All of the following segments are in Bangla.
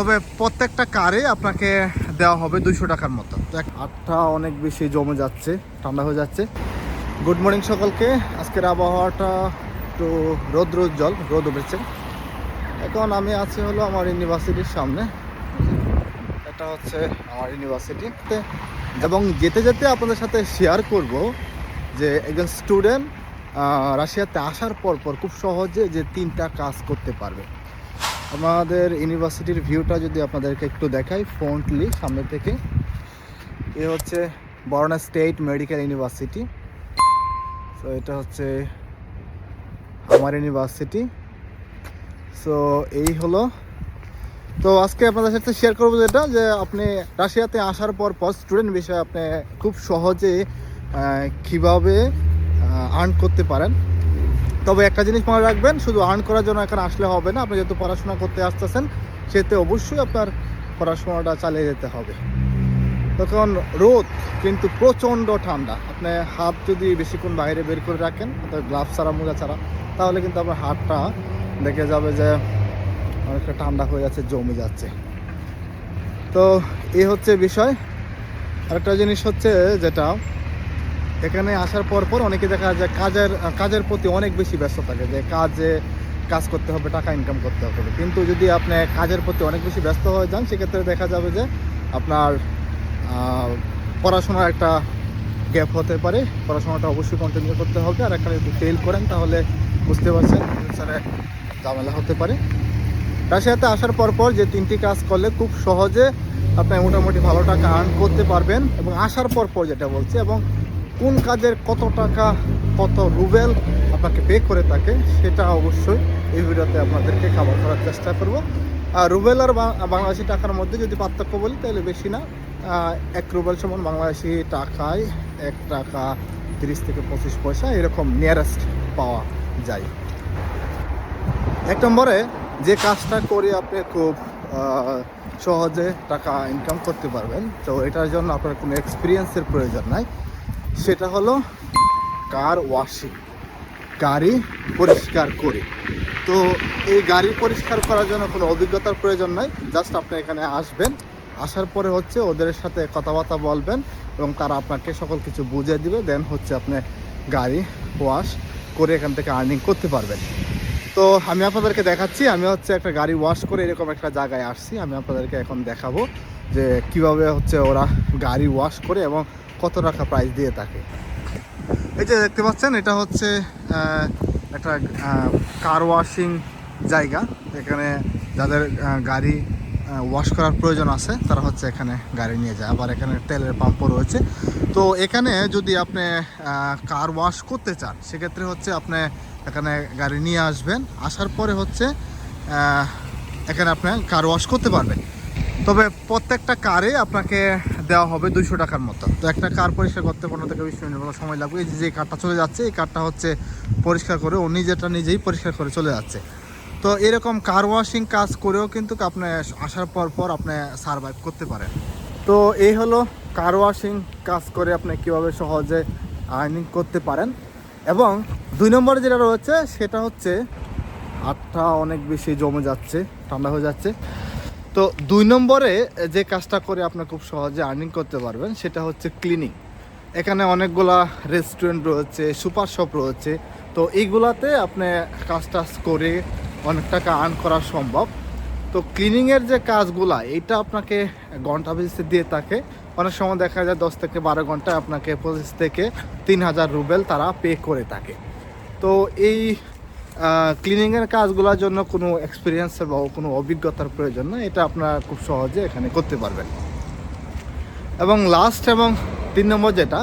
তবে প্রত্যেকটা কারে আপনাকে দেওয়া হবে দুইশো টাকার মতো। আটটা অনেক বেশি জমে যাচ্ছে, ঠান্ডা হয়ে যাচ্ছে। গুড মর্নিং সকলকে। আজকের আবহাওয়াটা একটু রোদ রোদ জল রোদ উঠেছে। এখন আমি আছি হলো আমার ইউনিভার্সিটির সামনে। এটা হচ্ছে আমার ইউনিভার্সিটি। এবং যেতে যেতে আপনাদের সাথে শেয়ার করব যে একজন স্টুডেন্ট রাশিয়াতে আসার পর পর খুব সহজে যে তিনটা কাজ করতে পারবে। আমাদের ইউনিভার্সিটির ভিউটা যদি আপনাদেরকে একটু দেখাই ফ্রন্টলি সামনে থেকে, এ হচ্ছে বরনা স্টেট মেডিকেল ইউনিভার্সিটি সো এটা হচ্ছে আমার ইউনিভার্সিটি। সো এই হলো। তো, আজকে আপনাদের সাথে শেয়ার করব যেটা, যে আপনি রাশিয়াতে আসার পর পর স্টুডেন্ট বিষয়ে আপনি খুব সহজে কীভাবে আর্ন করতে পারেন। তবে একটা জিনিস মনে রাখবেন, শুধু আর্ন করার জন্য এখানে আসলে হবে না, আপনি যেহেতু পড়াশোনা করতে আসতেছেন, সেতে অবশ্যই আপনার পড়াশোনাটা চালিয়ে যেতে হবে। তখন রোদ কিন্তু প্রচণ্ড ঠান্ডা। আপনি হাত যদি বেশিক্ষণ বাইরে বের করে রাখেন, অর্থাৎ গ্লাভস ছাড়া, মোজা ছাড়া, তাহলে কিন্তু আপনার হাতটা দেখে যাবে যে অনেকটা ঠান্ডা হয়ে যাচ্ছে, জমে যাচ্ছে। তো এই হচ্ছে বিষয়। আরেকটা জিনিস হচ্ছে যেটা এখানে আসার পর পর অনেকে দেখা যায় কাজের কাজের প্রতি অনেক বেশি ব্যস্ত থাকে, যে কাজে কাজ করতে হবে, টাকা ইনকাম করতে হবে। কিন্তু যদি আপনি কাজের প্রতি অনেক বেশি ব্যস্ত হয়ে যান, সেক্ষেত্রে দেখা যাবে যে আপনার পড়াশোনার একটা গ্যাপ হতে পারে। পড়াশোনাটা অবশ্যই কন্টিনিউ করতে হবে। আর একটা যদি ফেল করেন, তাহলে বুঝতে পারছেন ফিউচারে ঝামেলা হতে পারে। রাশিয়াতে আসার পর পর যে তিনটি কাজ করলে খুব সহজে আপনি মোটামুটি ভালো টাকা আর্ন করতে পারবেন। এবং আসার পর পর যেটা বলছি, এবং কোন কাজের কত টাকা, কত রুবেল আপনাকে পে করে থাকে, সেটা অবশ্যই এই ভিডিওতে আপনাদেরকে খাবার করার চেষ্টা করব। আর রুবেল আর বাংলাদেশি টাকার মধ্যে যদি পার্থক্য বলি, তাহলে বেশি না। এক রুবেল সমান বাংলাদেশি টাকায় এক টাকা তিরিশ থেকে পঁচিশ পয়সা এরকম নিয়ারেস্ট পাওয়া যায়। এক নম্বরে, যে কাজটা করে আপনি খুব সহজে টাকা ইনকাম করতে পারবেন, তো এটার জন্য আপনার কোনো এক্সপিরিয়েন্সের প্রয়োজন নাই। সেটা হলো কার ওয়াশিং গাড়ি পরিষ্কার করে। তো এই গাড়ি পরিষ্কার করার জন্য কোনো অভিজ্ঞতার প্রয়োজন নাই জাস্ট আপনি এখানে আসবেন, আসার পরে হচ্ছে ওদের সাথে কথাবার্তা বলবেন এবং তারা আপনাকে সকল কিছু বুঝিয়ে দিবে দেন হচ্ছে আপনি গাড়ি ওয়াশ করে এখান থেকে আর্নিং করতে পারবেন। তো আমি আপনাদেরকে দেখাচ্ছি, আমি হচ্ছে একটা গাড়ি ওয়াশ করে এরকম একটা জায়গায় আসছি, আমি আপনাদেরকে এখন দেখাবো যে কীভাবে হচ্ছে ওরা গাড়ি ওয়াশ করে এবং কত টাকা প্রাইস দিয়ে থাকে? এই যে দেখতে পাচ্ছেন, এটা হচ্ছে একটা কার ওয়াশিং জায়গা। এখানে যাদের গাড়ি ওয়াশ করার প্রয়োজন আছে, তারা হচ্ছে এখানে গাড়ি নিয়ে যায়। আবার এখানে তেলের পাম্পও রয়েছে। তো এখানে যদি আপনি কার ওয়াশ করতে চান, সেক্ষেত্রে হচ্ছে আপনি এখানে গাড়ি নিয়ে আসবেন। আসার পরে হচ্ছে এখানে আপনি কার ওয়াশ করতে পারবেন। তবে প্রত্যেকটা কারে আপনাকে দেওয়া হবে দুইশো টাকার মতো। তো একটা কার পরিষ্কার করতে পনেরো থেকে বিশ মিনিট সময় লাগবে? এই যে কারটা চলে যাচ্ছে, এই কারটা হচ্ছে পরিষ্কার করে ও নিজেটা নিজেই পরিষ্কার করে চলে যাচ্ছে। তো এরকম কার ওয়াশিং কাজ করেও কিন্তু আপনি আসার পর পর আপনি সার্ভাইভ করতে পারেন। তো এই হলো কার ওয়াশিং কাজ করে আপনি কীভাবে সহজে আর্নিং করতে পারেন। এবং দুই নম্বরে যেটা রয়েছে, সেটা হচ্ছে হাতটা অনেক বেশি জমে যাচ্ছে, ঠান্ডা হয়ে যাচ্ছে। তো দুই নম্বরে যে কাজটা করে আপনি খুব সহজে আর্নিং করতে পারবেন, সেটা হচ্ছে ক্লিনিং এখানে অনেকগুলা রেস্টুরেন্ট রয়েছে সুপার শপ রয়েছে। তো এইগুলাতে আপনি কাজ টাজ করে অনেক টাকা আর্ন করা সম্ভব। তো ক্লিনিংয়ের যে কাজগুলা এইটা আপনাকে ঘণ্টা বেসিসে দিয়ে থাকে। অনেক সময় দেখা যায় দশ থেকে বারো ঘন্টায় আপনাকে পঁচিশ থেকে তিন হাজার রুবেল তারা পে করে থাকে। তো এই ক্লিনিংয়ের কাজগুলোর জন্য কোনো এক্সপিরিয়েন্স বা কোনো অভিজ্ঞতার প্রয়োজন না, এটা আপনারা খুব সহজে এখানে করতে পারবেন। এবং লাস্ট এবং তিন নম্বর যেটা,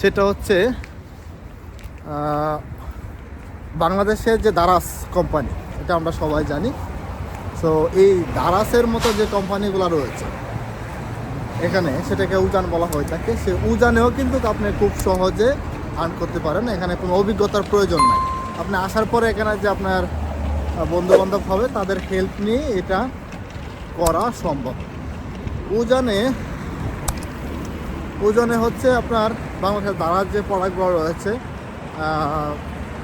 সেটা হচ্ছে বাংলাদেশের যে দারাস কোম্পানি এটা আমরা সবাই জানি। সো এই দারাসের মতো যে কোম্পানিগুলো রয়েছে, এখানে সেটাকে উজান বলা হয়ে থাকে। সে উজানেও কিন্তু আপনি খুব সহজে আর্ন করতে পারেন, এখানে কোনো অভিজ্ঞতার প্রয়োজন নাই। আপনি আসার পরে এখানে যে আপনার বন্ধু বান্ধব হবে, তাদের হেল্প নিয়ে এটা করা সম্ভব। উজানে ওজনে হচ্ছে আপনার বাংলাদেশের দাঁড়ার যে প্রোডাক্টগুলো রয়েছে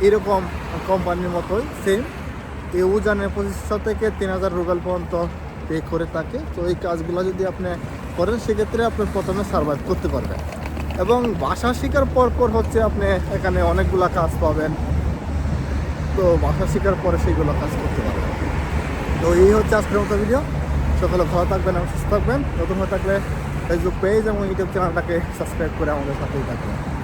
এরকম কোম্পানির মতোই সেম এই উজানে পঁচিশশো থেকে তিন হাজার রুবেল পর্যন্ত পে করে থাকে। তো এই কাজগুলো যদি আপনি করেন, সেক্ষেত্রে আপনি প্রথমে সার্ভাইভ করতে পারবেন। এবং বাসা শেখার পর পর হচ্ছে আপনি এখানে অনেকগুলা কাজ পাবেন। তো বাসা শেখার পরে সেইগুলো কাজ করতে পারবে তো এই হচ্ছে আজকের মতো ভিডিও সকালে ভালো থাকবেন এবং সুস্থ থাকবেন। নতুন হয়ে থাকলে ফেসবুক পেজ এবং ইউটিউব চ্যানেলটাকে সাবস্ক্রাইব করে আমাদের সাথেই থাকবেন।